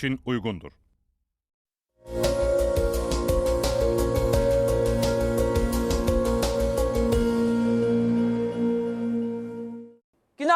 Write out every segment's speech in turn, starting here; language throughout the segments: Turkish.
için uygundur.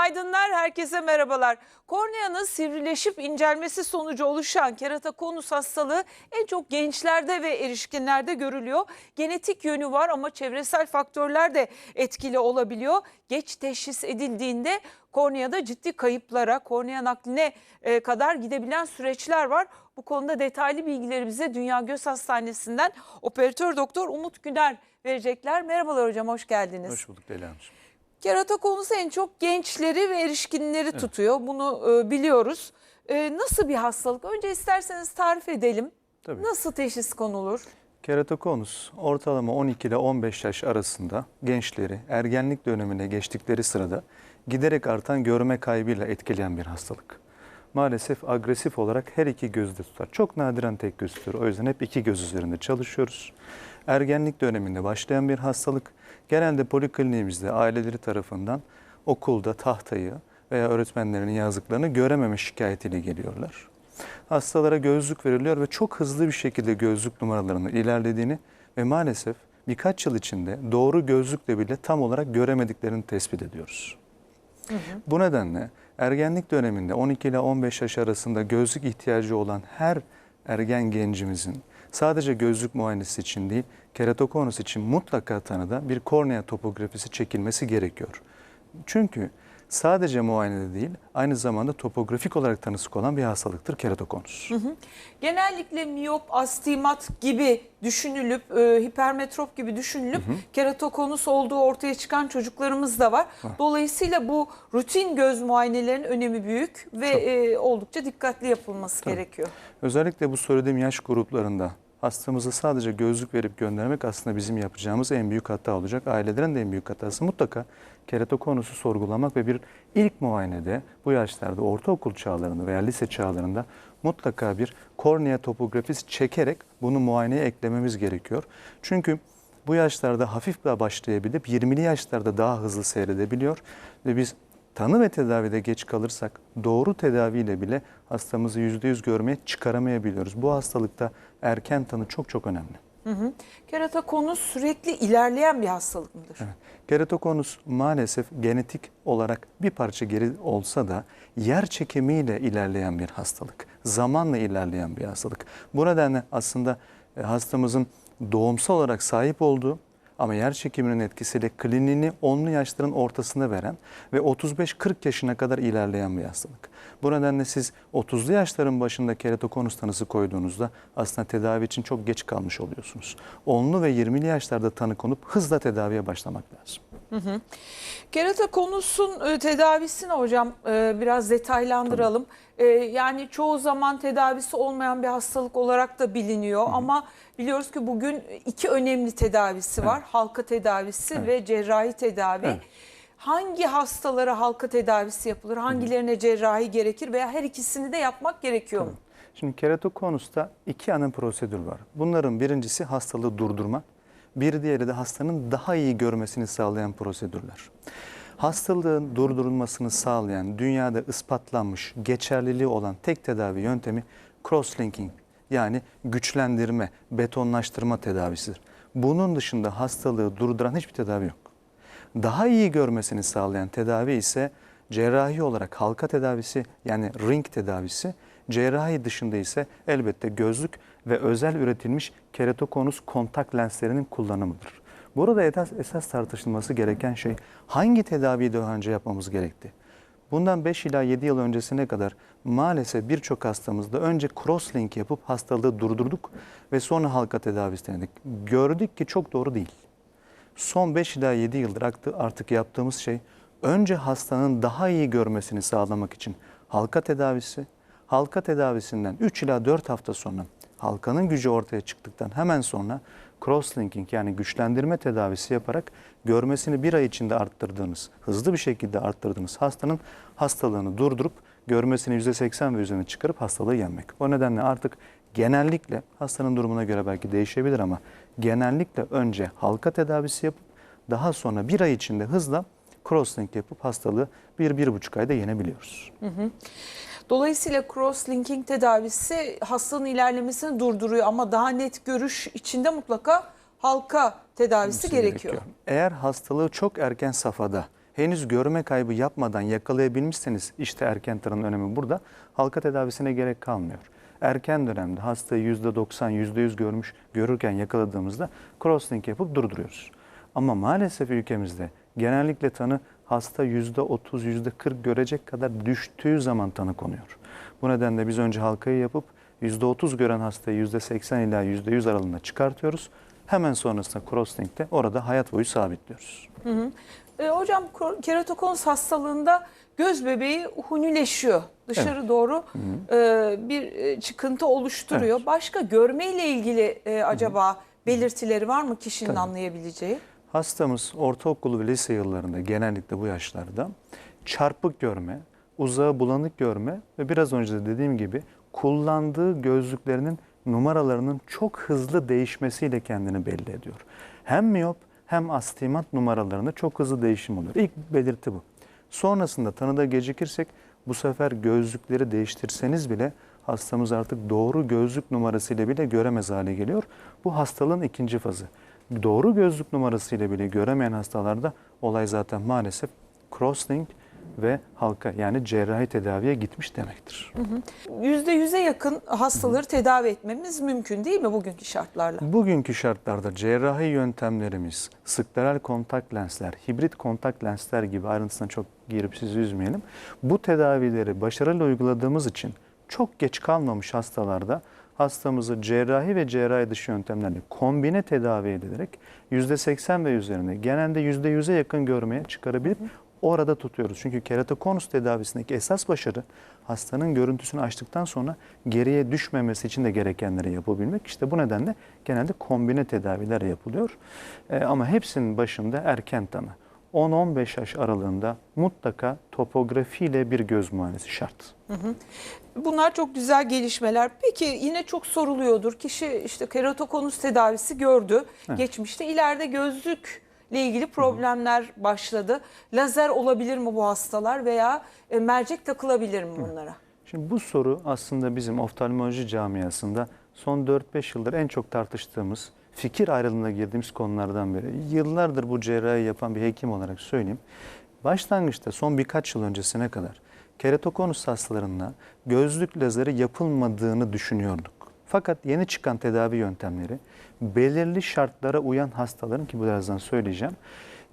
Günaydınlar, herkese merhabalar. Korneanın sivrileşip incelmesi sonucu oluşan keratokonus hastalığı en çok gençlerde ve erişkinlerde görülüyor. Genetik yönü var ama çevresel faktörler de etkili olabiliyor. Geç teşhis edildiğinde korneada ciddi kayıplara, kornea nakline e, kadar gidebilen süreçler var. Bu konuda detaylı bilgileri bize Dünya Göz Hastanesi'nden operatör doktor Umut Güner verecekler. Merhabalar hocam, hoş geldiniz. Hoş bulduk Leyla Hanımcığım. Keratokonus en çok gençleri ve erişkinleri tutuyor. Bunu e, biliyoruz. E, nasıl bir hastalık? Önce isterseniz tarif edelim. Tabii. Nasıl teşhis konulur? Keratokonus ortalama 12 ile 15 yaş arasında gençleri ergenlik dönemine geçtikleri sırada giderek artan görme kaybıyla etkileyen bir hastalık. Maalesef agresif olarak her iki gözde tutar. Çok nadiren tek göz tutar. O yüzden hep iki göz üzerinde çalışıyoruz. Ergenlik döneminde başlayan bir hastalık. Genelde polikliniğimizde aileleri tarafından okulda tahtayı veya öğretmenlerinin yazdıklarını görememe şikayetiyle geliyorlar. Hastalara gözlük veriliyor ve çok hızlı bir şekilde gözlük numaralarının ilerlediğini ve maalesef birkaç yıl içinde doğru gözlükle bile tam olarak göremediklerini tespit ediyoruz. Bu nedenle ergenlik döneminde 12 ile 15 yaş arasında gözlük ihtiyacı olan her ergen gencimizin sadece gözlük muayenesi için değil, keratokonus için mutlaka tanıda bir kornea topografisi çekilmesi gerekiyor. Çünkü sadece muayenede değil, aynı zamanda topografik olarak tanısı olan bir hastalıktır keratokonus. Genellikle miyop, astigmat gibi düşünülüp, e, hipermetrop gibi düşünülüp keratokonus olduğu ortaya çıkan çocuklarımız da var. Dolayısıyla bu rutin göz muayenelerinin önemi büyük ve e, oldukça dikkatli yapılması gerekiyor. Özellikle bu söylediğim yaş gruplarında hastamıza sadece gözlük verip göndermek aslında bizim yapacağımız en büyük hata olacak. Ailelerin de en büyük hatası mutlaka keratokonusu sorgulamak ve bir ilk muayenede bu yaşlarda ortaokul çağlarında veya lise çağlarında mutlaka bir kornea topografisi çekerek bunu muayeneye eklememiz gerekiyor. Çünkü bu yaşlarda hafif başlayabilip 20'li yaşlarda daha hızlı seyredebiliyor ve biz tanı ve tedavide geç kalırsak doğru tedaviyle bile hastamızı %100 görmeye çıkaramayabiliyoruz. Bu hastalıkta erken tanı çok çok önemli. Keratokonus sürekli ilerleyen bir hastalık mıdır? Keratokonus maalesef genetik olarak bir parça geri olsa da yer çekimiyle ilerleyen bir hastalık. Zamanla ilerleyen bir hastalık. Bu nedenle aslında e, hastamızın doğumsal olarak sahip olduğu ama yer çekiminin etkisiyle kliniğini 10'lu yaşların ortasında veren ve 35-40 yaşına kadar ilerleyen bir hastalık. Bu nedenle siz 30'lu yaşların başında keratokonus tanısı koyduğunuzda aslında tedavi için çok geç kalmış oluyorsunuz. 10'lu ve 20'li yaşlarda tanı konup hızla tedaviye başlamak lazım. Keratokonus'un e, tedavisini hocam e, biraz detaylandıralım. E, Yani çoğu zaman tedavisi olmayan bir hastalık olarak da biliniyor ama biliyoruz ki bugün iki önemli tedavisi var. Halka tedavisi ve cerrahi tedavi. Evet. Hangi hastalara halka tedavisi yapılır? Hangilerine cerrahi gerekir veya her ikisini de yapmak gerekiyor mu? Şimdi keratokonusta iki ana prosedür var. Bunların birincisi hastalığı durdurmak, bir diğeri de hastanın daha iyi görmesini sağlayan prosedürler. Hastalığın durdurulmasını sağlayan, dünyada ispatlanmış, geçerliliği olan tek tedavi yöntemi crosslinking yani güçlendirme, betonlaştırma tedavisidir. Bunun dışında hastalığı durduran hiçbir tedavi yok. Daha iyi görmesini sağlayan tedavi ise cerrahi olarak halka tedavisi yani ring tedavisi, cerrahi dışında ise elbette gözlük ve özel üretilmiş keratokonus kontak lenslerinin kullanımıdır. Burada esas, esas tartışılması gereken şey hangi tedaviyi daha önce yapmamız gerekti? Bundan 5 ila 7 yıl öncesine kadar maalesef birçok hastamızda önce crosslink yapıp hastalığı durdurduk ve sonra halka tedavisi denedik. Gördük ki çok doğru değil son 5 ila 7 yıldır artık- yaptığımız şey önce hastanın daha iyi görmesini sağlamak için halka tedavisi, halka tedavisinden 3 ila 4 hafta sonra halkanın gücü ortaya çıktıktan hemen sonra crosslinking yani güçlendirme tedavisi yaparak görmesini bir ay içinde arttırdığınız, hızlı bir şekilde arttırdığınız hastanın hastalığını durdurup görmesini %80 ve üzerine çıkarıp hastalığı yenmek. O nedenle artık genellikle hastanın durumuna göre belki değişebilir ama genellikle önce halka tedavisi yapıp daha sonra bir ay içinde hızla crosslink yapıp hastalığı bir, bir buçuk ayda yenebiliyoruz. Dolayısıyla cross-linking tedavisi hastanın ilerlemesini durduruyor ama daha net görüş içinde mutlaka halka tedavisi gerekiyor. Eğer hastalığı çok erken safhada henüz görme kaybı yapmadan yakalayabilmişseniz işte erken tanının önemi burada. Halka tedavisine gerek kalmıyor. Erken dönemde hastayı %90, %100 görmüş görürken yakaladığımızda crosslink yapıp durduruyoruz. Ama maalesef ülkemizde genellikle tanı hasta %30, %40 görecek kadar düştüğü zaman tanı konuyor. Bu nedenle biz önce halkayı yapıp %30 gören hastayı %80 ila %100 aralığında çıkartıyoruz. Hemen sonrasında crosslink'te orada hayat boyu sabitliyoruz. E, hocam keratokonus hastalığında göz bebeği hunileşiyor. Dışarı doğru e, bir e, çıkıntı oluşturuyor. Başka görmeyle ilgili e, acaba belirtileri var mı kişinin Tabii. anlayabileceği? Hastamız ortaokulu ve lise yıllarında genellikle bu yaşlarda çarpık görme, uzağı bulanık görme ve biraz önce de dediğim gibi kullandığı gözlüklerinin numaralarının çok hızlı değişmesiyle kendini belli ediyor. Hem miyop hem astigmat numaralarında çok hızlı değişim oluyor. İlk belirti bu. Sonrasında tanıda gecikirsek bu sefer gözlükleri değiştirseniz bile hastamız artık doğru gözlük numarasıyla bile göremez hale geliyor. Bu hastalığın ikinci fazı. Doğru gözlük numarasıyla bile göremeyen hastalarda olay zaten maalesef crosslink ve halka yani cerrahi tedaviye gitmiş demektir. %100'e yakın hastaları tedavi etmemiz mümkün değil mi bugünkü şartlarla? Bugünkü şartlarda cerrahi yöntemlerimiz, skleral kontak lensler, hibrit kontak lensler gibi ayrıntısına çok girip sizi üzmeyelim. Bu tedavileri başarılı uyguladığımız için çok geç kalmamış hastalarda hastamızı cerrahi ve cerrahi dışı yöntemlerle kombine tedavi edilerek %80 ve üzerine genelde %100'e yakın görmeye çıkarabilip orada tutuyoruz. Çünkü keratokonus tedavisindeki esas başarı hastanın görüntüsünü açtıktan sonra geriye düşmemesi için de gerekenleri yapabilmek. İşte bu nedenle genelde kombine tedaviler yapılıyor. Ee, ama hepsinin başında erken tanı. 10-15 yaş aralığında mutlaka topografiyle bir göz muayenesi şart. Bunlar çok güzel gelişmeler. Peki yine çok soruluyordur. Kişi işte keratokonus tedavisi gördü. Geçmişte ileride gözlükle ilgili problemler başladı. Lazer olabilir mi bu hastalar veya e, mercek takılabilir mi bunlara? Şimdi bu soru aslında bizim oftalmoloji camiasında son 4-5 yıldır en çok tartıştığımız, fikir ayrılığına girdiğimiz konulardan biri. Yıllardır bu cerrahi yapan bir hekim olarak söyleyeyim. Başlangıçta son birkaç yıl öncesine kadar keratokonus hastalarında gözlük lazeri yapılmadığını düşünüyorduk. Fakat yeni çıkan tedavi yöntemleri belirli şartlara uyan hastaların ki birazdan söyleyeceğim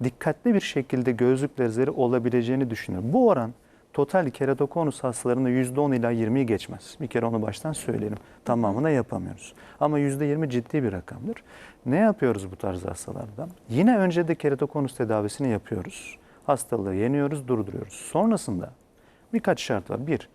dikkatli bir şekilde gözlük lazeri olabileceğini düşünüyorum. Bu oran total keratokonus hastalarında %10 ila 20'yi geçmez. Bir kere onu baştan söyleyelim. Tamamına yapamıyoruz. Ama %20 ciddi bir rakamdır. Ne yapıyoruz bu tarz hastalarda? Yine önce de keratokonus tedavisini yapıyoruz. Hastalığı yeniyoruz, durduruyoruz. Sonrasında birkaç şart var. Bir,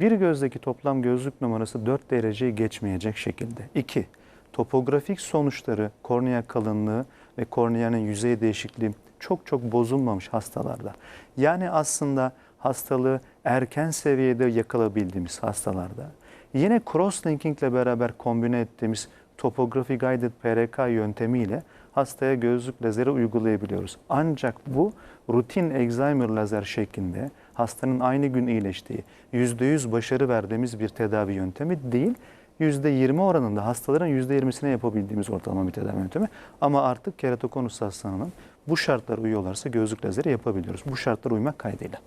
bir gözdeki toplam gözlük numarası 4 dereceyi geçmeyecek şekilde. İki, topografik sonuçları, kornea kalınlığı ve korneanın yüzey değişikliği çok çok bozulmamış hastalarda. Yani aslında hastalığı erken seviyede yakalayabildiğimiz hastalarda. Yine cross-linking ile beraber kombine ettiğimiz Topography Guided PRK yöntemiyle hastaya gözlük lazeri uygulayabiliyoruz. Ancak bu rutin Alzheimer lazer şeklinde hastanın aynı gün iyileştiği, %100 başarı verdiğimiz bir tedavi yöntemi değil. %20 oranında hastaların %20'sine yapabildiğimiz ortalama bir tedavi yöntemi. Ama artık keratokonus hastalığının bu şartlara uyuyorlarsa gözlük lazeri yapabiliyoruz. Bu şartlara uymak kaydıyla.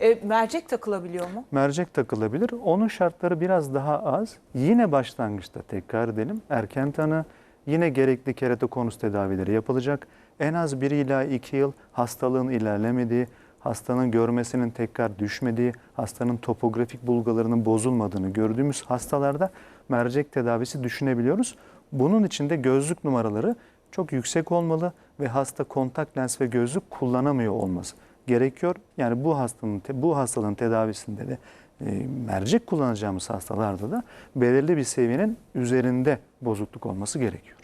E, mercek takılabiliyor mu? Mercek takılabilir. Onun şartları biraz daha az. Yine başlangıçta tekrar edelim. Erken tanı, yine gerekli keratokonus tedavileri yapılacak. En az 1 ila 2 yıl hastalığın ilerlemediği, hastanın görmesinin tekrar düşmediği, hastanın topografik bulgularının bozulmadığını gördüğümüz hastalarda mercek tedavisi düşünebiliyoruz. Bunun için de gözlük numaraları çok yüksek olmalı ve hasta kontak lens ve gözlük kullanamıyor olması gerekiyor. Yani bu hastanın bu hastalığın tedavisinde de e, mercek kullanacağımız hastalarda da belirli bir seviyenin üzerinde bozukluk olması gerekiyor.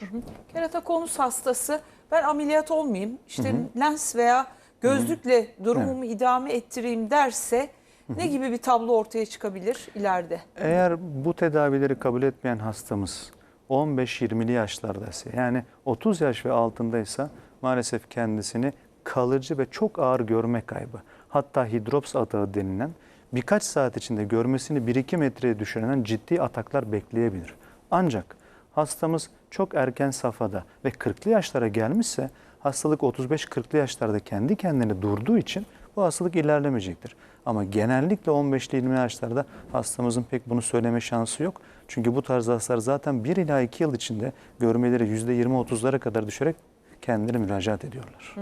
Keratokonus hastası ben ameliyat olmayayım işte lens veya gözlükle durumumu idame ettireyim derse ne gibi bir tablo ortaya çıkabilir ileride? Eğer bu tedavileri kabul etmeyen hastamız 15-20'li yaşlardaysa yani 30 yaş ve altındaysa maalesef kendisini kalıcı ve çok ağır görme kaybı hatta hidrops atağı denilen birkaç saat içinde görmesini 1-2 metreye düşüren ciddi ataklar bekleyebilir. Ancak hastamız çok erken safhada ve 40'lı yaşlara gelmişse hastalık 35-40'lı yaşlarda kendi kendine durduğu için bu hastalık ilerlemeyecektir. Ama genellikle 15'li 20 yaşlarda hastamızın pek bunu söyleme şansı yok. Çünkü bu tarz hastalar zaten 1 ila 2 yıl içinde görmeleri %20-30'lara kadar düşerek kendilerine müracaat ediyorlar.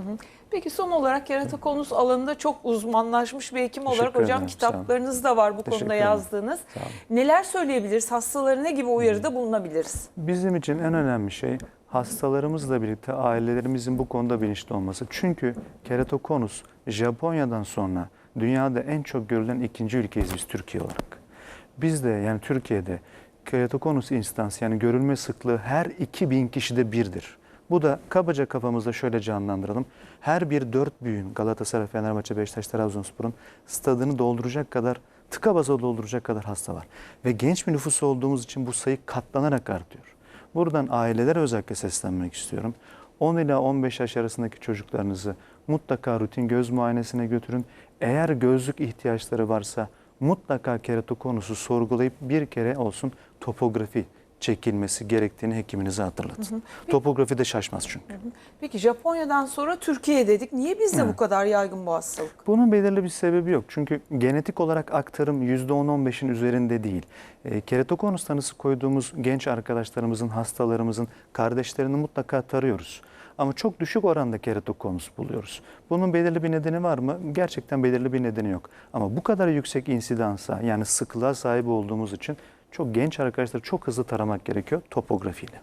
Peki son olarak keratokonus alanında çok uzmanlaşmış bir hekim olarak Teşekkür hocam ederim, kitaplarınız da var bu Teşekkür konuda ederim. yazdığınız. Neler söyleyebiliriz? Hastalara ne gibi uyarıda bulunabiliriz? Bizim için en önemli şey hastalarımızla birlikte ailelerimizin bu konuda bilinçli olması. Çünkü keratokonus Japonya'dan sonra dünyada en çok görülen ikinci ülkeyiz biz Türkiye olarak. Biz de yani Türkiye'de keratokonus instans yani görülme sıklığı her 2000 kişide birdir. Bu da kabaca kafamızda şöyle canlandıralım. Her bir dört büyüğün Galatasaray, Fenerbahçe, Beşiktaş, Trabzonspor'un stadını dolduracak kadar tıka basa dolduracak kadar hasta var. Ve genç bir nüfus olduğumuz için bu sayı katlanarak artıyor. Buradan ailelere özellikle seslenmek istiyorum. 10 ila 15 yaş arasındaki çocuklarınızı mutlaka rutin göz muayenesine götürün. Eğer gözlük ihtiyaçları varsa mutlaka keratokonusu sorgulayıp bir kere olsun topografi çekilmesi gerektiğini hekiminize hatırlatın. Topografi de şaşmaz çünkü. Peki Japonya'dan sonra Türkiye dedik. Niye bizde bu Evet. kadar yaygın bu hastalık? Bunun belirli bir sebebi yok. Çünkü genetik olarak aktarım %10-15'in üzerinde değil. E, keratokonus tanısı koyduğumuz genç arkadaşlarımızın, hastalarımızın kardeşlerini mutlaka tarıyoruz. Ama çok düşük oranda keratokonus buluyoruz. Bunun belirli bir nedeni var mı? Gerçekten belirli bir nedeni yok. Ama bu kadar yüksek insidansa yani sıklığa sahip olduğumuz için çok genç arkadaşları çok hızlı taramak gerekiyor topografiyle.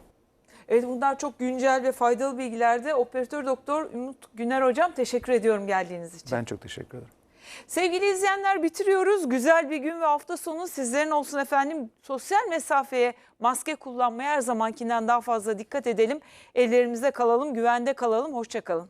Evet bunlar çok güncel ve faydalı bilgilerdi. Operatör doktor Ümit Güner hocam teşekkür ediyorum geldiğiniz için. Ben çok teşekkür ederim. Sevgili izleyenler bitiriyoruz. Güzel bir gün ve hafta sonu sizlerin olsun efendim. Sosyal mesafeye, maske kullanmaya her zamankinden daha fazla dikkat edelim. Ellerimizde kalalım, güvende kalalım. Hoşçakalın.